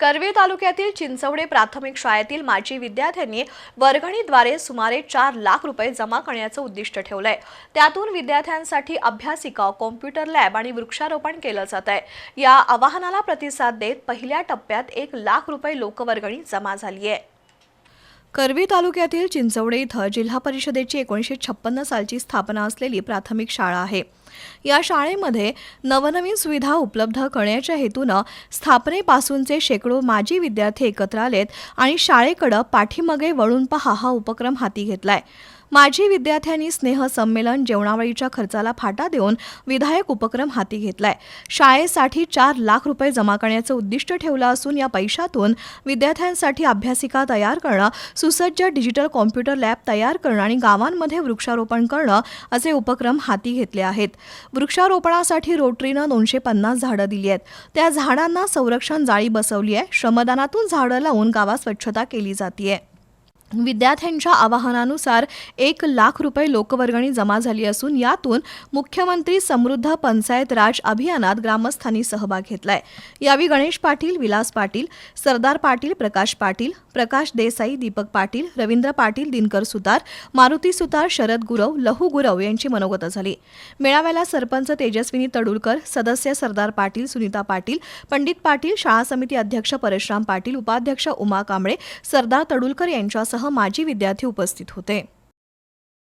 करवी तालुक्यातील चिंचवडे प्राथमिक शाळेतील माजी विद्यार्थ्यांनी वर्गणीद्वारे सुमारे चार लाख रुपये जमा करण्याचं उद्दिष्ट ठेवलंय. त्यातून विद्यार्थ्यांसाठी अभ्यासिका कॉम्प्युटर लॅब आणि वृक्षारोपण केलं जात आहे या आवाहनाला प्रतिसाद देत पहिल्या टप्प्यात एक लाख रुपये लोकवर्गणी जमा झाली आहे करवी तालुक्यातील चिंचवडे इथं जिल्हा परिषदेची एकोणीसशे छप्पन्न सालची स्थापना असलेली प्राथमिक शाळा आहे. या शाळेमध्ये नवनवीन सुविधा उपलब्ध करण्याच्या हेतूनं स्थापनेपासूनचे शेकडो माजी विद्यार्थी एकत्र आलेत आणि शाळेकडं पाठीमागे वळून पहा हा उपक्रम हाती घेतलाय. माजी विद्यार्थ्यांनी स्नेह संमेलन जेवणावळीच्या खर्चाला फाटा देऊन विधायक उपक्रम हाती घेतलाय. शाळेसाठी चार लाख रुपये जमा करण्याचं उद्दिष्ट ठेवलं असून या पैशातून विद्यार्थ्यांसाठी अभ्यासिका तयार करणं सुसज्ज डिजिटल कॉम्प्युटर लॅब तयार करणं आणि गावांमध्ये वृक्षारोपण करणं असे उपक्रम हाती घेतले आहेत. वृक्षारोपणासाठी रोटरीनं दोनशे पन्नास झाडं दिली आहेत. त्या झाडांना संरक्षण जाळी बसवली आहे. श्रमदानातून झाडं लावून गावात स्वच्छता केली जाते विद्यार्थ्यांच्या आवाहनानुसार एक लाख रुपये लोकवर्गणी जमा झाली असून यातून मुख्यमंत्री समृद्ध पंचायत राज अभियानात ग्रामस्थांनी सहभाग घेतलाय. यावेळी गणेश पाटील विलास पाटील सरदार पाटील प्रकाश पाटील प्रकाश देसाई दीपक पाटील रवींद्र पाटील दिनकर सुतार मारुती सुतार शरद गुरव लहू गुरव यांची मनोगत झाली. मेळाव्याला सरपंच तेजस्विनी तडुलकर सदस्य सरदार पाटील सुनीता पाटील पंडित पाटील शाळा समिती अध्यक्ष परशुराम पाटील उपाध्यक्ष उमा कांबळे सरदार तडुलकर यांच्यासह माजी विद्यार्थी उपस्थित होते.